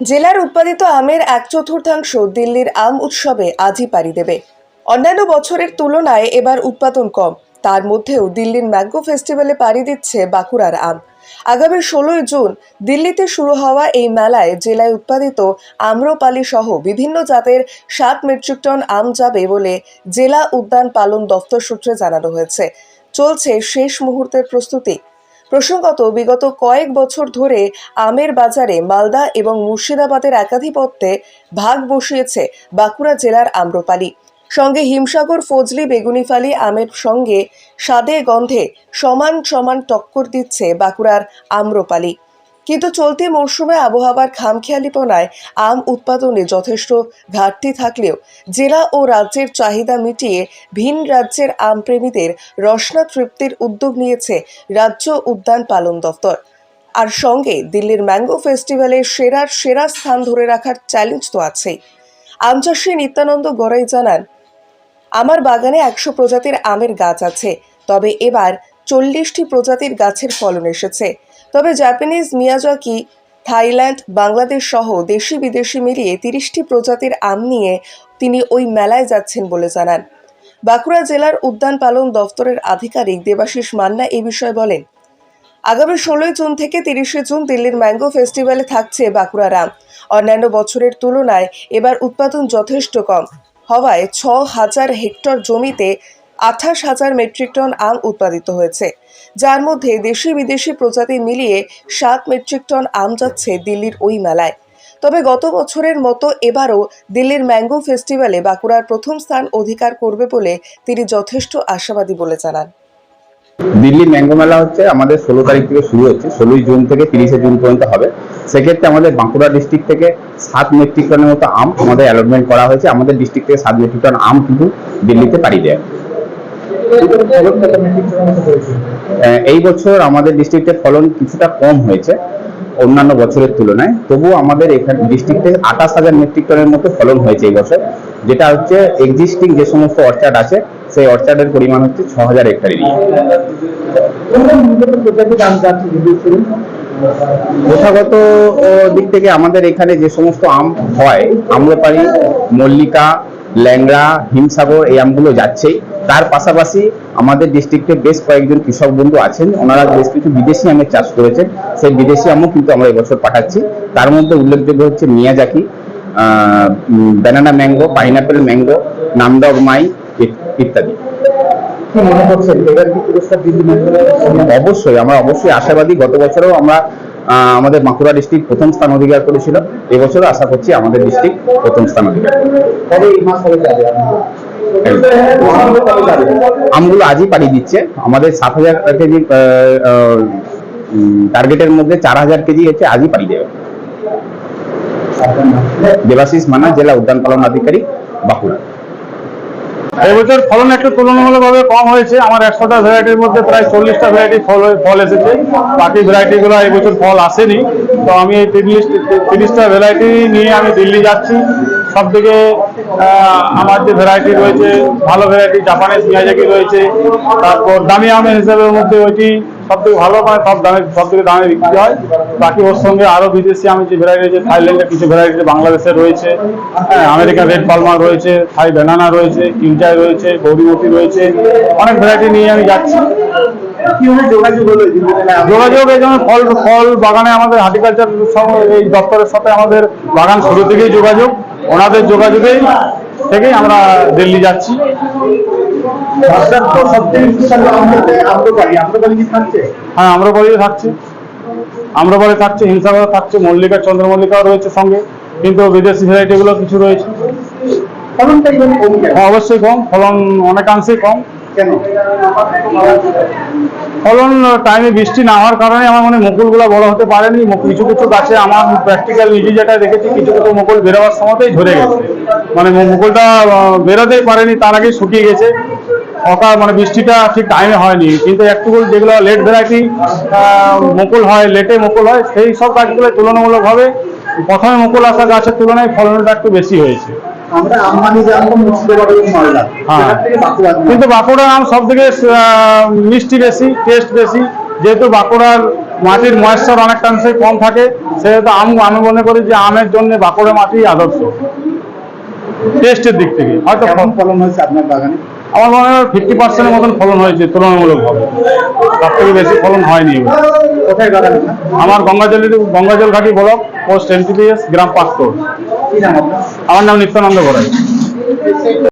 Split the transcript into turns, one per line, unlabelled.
জেলার উৎপাদিত আমের এক চতুর্থাংশ দিল্লির আম উৎসবে আজই পাড়ি দেবে। অন্যান্য বছরের তুলনায় এবার উৎপাদন কম। তার মধ্যেও দিল্লির ম্যাঙ্গো ফেস্টিভ্যালে পাড়ি দিচ্ছে বাঁকুড়ার আম। আগামী ষোলোই জুন দিল্লিতে শুরু হওয়া এই মেলায় জেলায় উৎপাদিত আম্রপালি সহ বিভিন্ন জাতের সাত মেট্রিক টন আম যাবে বলে জেলা উদ্যান পালন দফতর সূত্রে জানানো হয়েছে। চলছে শেষ মুহূর্তের প্রস্তুতি। প্রসঙ্গত, বিগত কয়েক বছর ধরে আমের বাজারে মালদা এবং মুর্শিদাবাদের একাধিপত্যে ভাগ বসিয়েছে বাঁকুড়া জেলার আম্রপালি। সঙ্গে হিমসাগর, ফজলি বেগুনিফালি আমের সঙ্গে স্বাদে গন্ধে সমান সমান টক্কর দিচ্ছে বাঁকুড়ার আম্রপালি। কিন্তু চলতি মরশুমে আবহাওয়ার খামখেয়ালিপনায় আম উৎপাদনে যথেষ্ট ঘাটতি থাকলেও জেলা ও রাজ্যের চাহিদা মিটিয়ে ভিন রাজ্যের আম প্রেমীদের রসনা তৃপ্তির উদ্যোগ নিয়েছে রাজ্য উদ্যান পালন দফতর আর সঙ্গে দিল্লির ম্যাঙ্গো ফেস্টিভ্যালে সেরার সেরা স্থান ধরে রাখার চ্যালেঞ্জ তো আছেই। আম চাষী নিত্যানন্দ গড়াই জানান, আমার বাগানে একশো প্রজাতির আমের গাছ আছে, তবে এবার চল্লিশটি প্রজাতির গাছের ফলন এসেছে। তবে জাপানিজ মিয়াজাকি থাইল্যান্ড বাংলাদেশ সহ দেশি বিদেশি মিলিয়ে তিরিশটি প্রজাতির আম নিয়ে তিনি ওই মেলায় যাচ্ছেন বলে জানান। বাঁকুড়া জেলার উদ্যান পালন দফতরের আধিকারিক দেবাশিস মান্না এ বিষয়ে বলেন, আগামী ষোলোই জুন থেকে তিরিশে জুন দিল্লির ম্যাঙ্গো ফেস্টিভ্যালে থাকছে বাঁকুড়ার আম। অন্যান্য বছরের তুলনায় এবার উৎপাদন যথেষ্ট কম। হওয়ায় ছ হাজার হেক্টর জমিতে আঠাশ হাজার মেট্রিক টন আম উৎপাদিত হয়েছে। যার মধ্যে দেশি বিদেশি প্রজাতি মিলিয়ে সাত মেট্রিক টন আম যাচ্ছে দিল্লির ওই মেলায়। তবে গত বছরের মতো এবারও দিল্লির ম্যাঙ্গো ফেস্টিভ্যালে বাঁকুড়ার প্রথম স্থান অধিকার করবে বলে তিনি যথেষ্ট আশাবাদী বলে জানান।
দিল্লি ম্যাঙ্গো মেলা হচ্ছে আমাদের ষোলো তারিখ থেকে শুরু হচ্ছে, ষোলোই জুন থেকে তিরিশে জুন পর্যন্ত হবে। সেক্ষেত্রে আমাদের বাঁকুড়া ডিস্ট্রিক্ট থেকে সাত মেট্রিক টনের মতো আম আমাদের অ্যালটমেন্ট করা হয়েছে। আমাদের ডিস্ট্রিক্ট থেকে সাত মেট্রিক টন আম কিন্তু দিল্লিতে পাড়ি দেয়। এই বছর আমাদের ডিস্ট্রিক্টের ফলন কিছুটা কম হয়েছে, অন্যান্য বছরের তুলনায়। তবুও আমাদের এখানে ডিস্ট্রিক্টে আঠাশ হাজার মেট্রিক টনের মতো ফলন হয়েছে এই বছর, যেটা হচ্ছে এক্সিস্টিং যে সমস্ত অর্চার্ড আছে, সেই অর্চার্ডের পরিমাণ হচ্ছে ছ হাজার হেক্টর প্রথাগত দিক থেকে আমাদের এখানে যে সমস্ত আম হয়, আম্রপালি, মল্লিকা, ল্যাংড়া, হিমসাগর, এই আমগুলো যাচ্ছেই। তার পাশাপাশি আমাদের ডিস্ট্রিক্টে বেশ কয়েকজন কৃষক বন্ধু আছেন। ওনারা বেশ কিছু বিদেশি আমের চাষ করেছেন। সেই বিদেশি আমও কিন্তু আমরা এবছর পাঠাচ্ছি। তার মধ্যে উল্লেখযোগ্য হচ্ছে Miyazaki banana mango pineapple mango Nam Dok Mai ইত্যাদি। অবশ্যই আমরা অবশ্যই আশাবাদী। গত বছরও আমরা আহ, আমাদের বাঁকুড়া ডিস্ট্রিক্ট প্রথম স্থান অধিকার করেছিল। এবছরও আশা করছি আমাদের ডিস্ট্রিক্ট প্রথম স্থান অধিকার করবে।
আমগুলো
আজই পাড়ি দিচ্ছে। আমাদের সাত হাজার কেজি টার্গেটের মধ্যে চার হাজার কেজি হচ্ছে আজই পাড়ি দেবে। দেবাশিস মানা জেলা উদ্যান পালন আধিকারিক, বাঁকুড়া।
এবছর ফলন একটু তুলনামূলকভাবে কম হয়েছে। আমার একশোটা ভ্যারাইটির মধ্যে প্রায় চল্লিশটা ভ্যারাইটি ফল ফল এসেছে। বাকি ভ্যারাইটিগুলো এবছর ফল আসেনি। তো আমি এই তিরিশ তিরিশটা ভ্যারাইটি নিয়ে আমি দিল্লি যাচ্ছি। সব থেকে আমার যে ভ্যারাইটি রয়েছে ভালো ভ্যারাইটি জাপানিজ মিয়াজাকি রয়েছে তারপর দামি আমের হিসাবের মধ্যে ওইটি সব থেকে ভালো মানে সব দামে সব থেকে দামে বিক্রি হয়। বাকি ওর সঙ্গে আরও বিদেশি আমি যে ভ্যারাইটি রয়েছে থাইল্যান্ডের কিছু ভ্যারাইটি বাংলাদেশের রয়েছে হ্যাঁ আমেরিকান রেড পালমার রয়েছে থাই ব্যানানা রয়েছে কিউটাই রয়েছে গৌরীমতি রয়েছে অনেক ভ্যারাইটি নিয়ে আমি যাচ্ছি?
যোগাযোগ এই
যেমন ফল ফল বাগানে আমাদের হার্টিকালচার এই দপ্তরের সাথে আমাদের বাগান শুরু থেকেই যোগাযোগ। ওনাদের যোগাযোগে থেকেই আমরা দিল্লি যাচ্ছি।
হ্যাঁ আমরা সবথেকে বিশাল আমদানিতে আম্রপালি আম্রপালি থাকছে?
বাড়ি থাকছে। আম্রপালি থাকছে হিমসাগর থাকছে মল্লিকা চন্দ্রমল্লিকাও রয়েছে সঙ্গে কিন্তু বিদেশি ভ্যারাইটিগুলো কিছু রয়েছে। হ্যাঁ, অবশ্যই কম ফলন অনেকাংশেই কম। ফলন টাইমে বৃষ্টি না হওয়ার কারণে আমার মনে মুকুলগুলো বড় হতে পারেনি। কিছু কিছু গাছে আমার প্র্যাকটিক্যাল নিজে যেটা দেখেছি, কিছু কিছু মুকুল বেরোবার সময়তেই ঝরে গেছে। মানে মুকুলটা বেরোতেই পারেনি, তার আগেই শুকিয়ে গেছে। অকাল মানে বৃষ্টিটা ঠিক টাইমে হয়নি। কিন্তু একটু যেগুলো লেট ভ্যারাইটি মুকুল হয় লেটে মুকুল হয়, সেই সব গাছগুলো তুলনামূলকভাবে প্রথমে মুকুল আসা গাছের তুলনায় ফলনটা একটু বেশি হয়েছে। হ্যাঁ।
বাঁকুড়া
কিন্তু বাঁকুড়ার আম সব থেকে মিষ্টি বেশি টেস্ট বেশি। যেহেতু বাঁকুড়ার মাটির ময়েশ্চার অনেকটাংশে কম থাকে সেহেতু আম আমি মনে করি যে আমের জন্য বাঁকুড়া মাটি আদর্শ। টেস্টের দিক থেকে। হয়তো
ফলন হয়েছে আপনার বাগানে?
আমার মনে হয় ফিফটি পার্সেন্টের মতন ফলন হয়েছে তুলনামূলকভাবে। তার থেকে বেশি ফলন হয়নি।
কোথায় বাগান?
আমার গঙ্গাজল গঙ্গাজল ঘাটি ব্লক পোস্ট এনটিপিএস গ্রাম
আপনার?
আমার নাম নিত্যানন্দ গড়াই